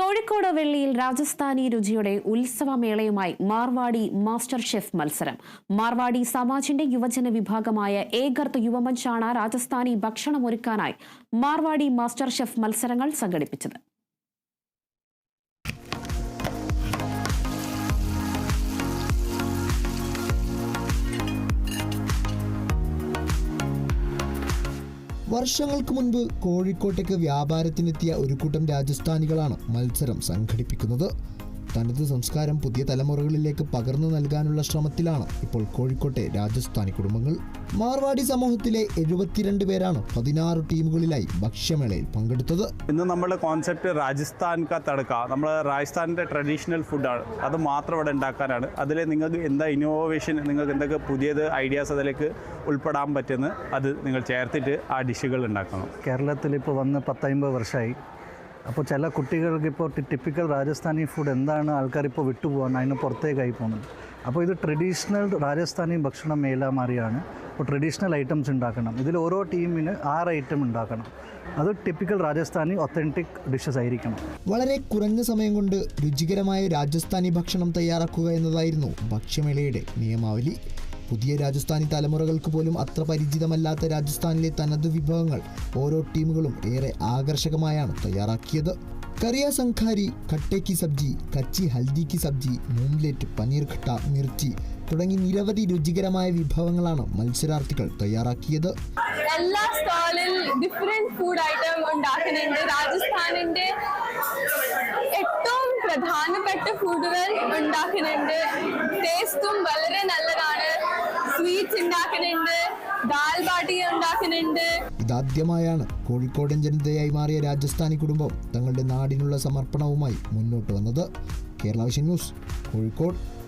കോഴിക്കോട് വെള്ളിയിൽ രാജസ്ഥാനി രുചിയുടെ ഉത്സവമേളയുമായി Marwadi master chef മത്സരം. മാർവാടി സമാജിന്റെ യുവജന വിഭാഗമായ ഏകർത്ത് യുവമഞ്ചാണ് രാജസ്ഥാനി ഭക്ഷണമൊരുക്കാനായി മാർവാടി മാസ്റ്റർ ഷെഫ് മത്സരങ്ങൾ സംഘടിപ്പിച്ചത്. വർഷങ്ങൾക്ക് മുൻപ് കോഴിക്കോട്ടേക്ക് വ്യാപാരത്തിനെത്തിയ ഒരു കൂട്ടം രാജസ്ഥാനികളാണ് മത്സരം സംഘടിപ്പിക്കുന്നത്. തനത് സംസ്കാരം പുതിയ തലമുറകളിലേക്ക് പകർന്നു നൽകാനുള്ള ശ്രമത്തിലാണ് ഇപ്പോൾ കോഴിക്കോട്ടെ രാജസ്ഥാനി കുടുംബങ്ങൾ. മാർവാടി സമൂഹത്തിലെ എഴുപത്തിരണ്ട് പേരാണ് പതിനാറ് ടീമുകളിലായി ഭക്ഷ്യമേളയിൽ പങ്കെടുത്തത്. ഇന്ന് നമ്മുടെ കോൺസെപ്റ്റ് രാജസ്ഥാൻ കാ തടക്ക നമ്മൾ രാജസ്ഥാനിന്റെ ട്രഡീഷണൽ ഫുഡാണ് അത് മാത്രം ഇവിടെ ഉണ്ടാക്കാനാണ്. അതിൽ നിങ്ങൾക്ക് എന്താ ഇന്നോവേഷൻ നിങ്ങൾക്ക് എന്തൊക്കെ പുതിയത് ഐഡിയാസ് അതിലേക്ക് ഉൾപ്പെടാൻ പറ്റുന്നത് അത് നിങ്ങൾ ചേർത്തിട്ട് ആ ഡിഷുകൾ ഉണ്ടാക്കണം. കേരളത്തിൽ ഇപ്പോൾ വന്ന് പത്തമ്പത് വർഷമായി അപ്പോൾ ചില കുട്ടികൾക്ക് ഇപ്പോൾ ടിപ്പിക്കൽ രാജസ്ഥാനി ഫുഡ് എന്താണ് ആൾക്കാർ ഇപ്പോൾ വിട്ടുപോകാൻ അതിന് പുറത്തേക്കായി പോകുന്നത്? അപ്പോൾ ഇത് ട്രഡീഷണൽ രാജസ്ഥാനി ഭക്ഷണം മേലാമാറിയാണ് അപ്പോൾ ട്രഡീഷണൽ ഐറ്റംസ് ഉണ്ടാക്കണം. ഇതിൽ ഓരോ ടീമിന് ആറ് ഐറ്റം ഉണ്ടാക്കണം. അത് ടിപ്പിക്കൽ രാജസ്ഥാനി ഒത്തന്റിക് ഡിഷസ് ആയിരിക്കണം. വളരെ കുറഞ്ഞ സമയം കൊണ്ട് രുചികരമായ രാജസ്ഥാനി ഭക്ഷണം തയ്യാറാക്കുക എന്നതായിരുന്നു ഭക്ഷ്യമേളയുടെ നിയമാവലി. പുതിയ രാജസ്ഥാനി തലമുറകൾക്ക് പോലും അത്ര പരിചിതമല്ലാത്ത രാജസ്ഥാനിലെ തനത് വിഭവങ്ങൾ ഓരോ ടീമുകളും ഏറെ ആകർഷകമായാണ് തയ്യാറാക്കിയത്. കറിയ സംഖാരി കട്ടയ്ക്ക് സബ്ജി കച്ചി ഹൽദിക്ക് സബ്ജി മൂംലെറ്റ് പനീർ ഖട്ട മിർച്ചി തുടങ്ങി നിരവധി രുചികരമായ വിഭവങ്ങളാണ് മത്സരാർത്ഥികൾ തയ്യാറാക്കിയത്. എല്ലാ സ്റ്റാളിൽ ഡിഫറെന്റ് ഫുഡ് ഐറ്റം ഉണ്ടാക്കുന്നുണ്ട്. രാജസ്ഥാനിന്റെ ഏറ്റവും പ്രധാനപ്പെട്ട ഫുഡുകൾ ഉണ്ടാക്കുന്നുണ്ട്. ടേസ്റ്റും വളരെ ഉണ്ടാക്കുന്നുണ്ട്. ദാൽ ബാട്ടി ഉണ്ടാക്കുന്നുണ്ട്. ഇതാദ്യമായാണ് കോഴിക്കോടൻ ജനതയായി മാറിയ രാജസ്ഥാനി കുടുംബം തങ്ങളുടെ നാടിനുള്ള സമർപ്പണവുമായി മുന്നോട്ട് വന്നത്. Kerala vision news Kozhikode.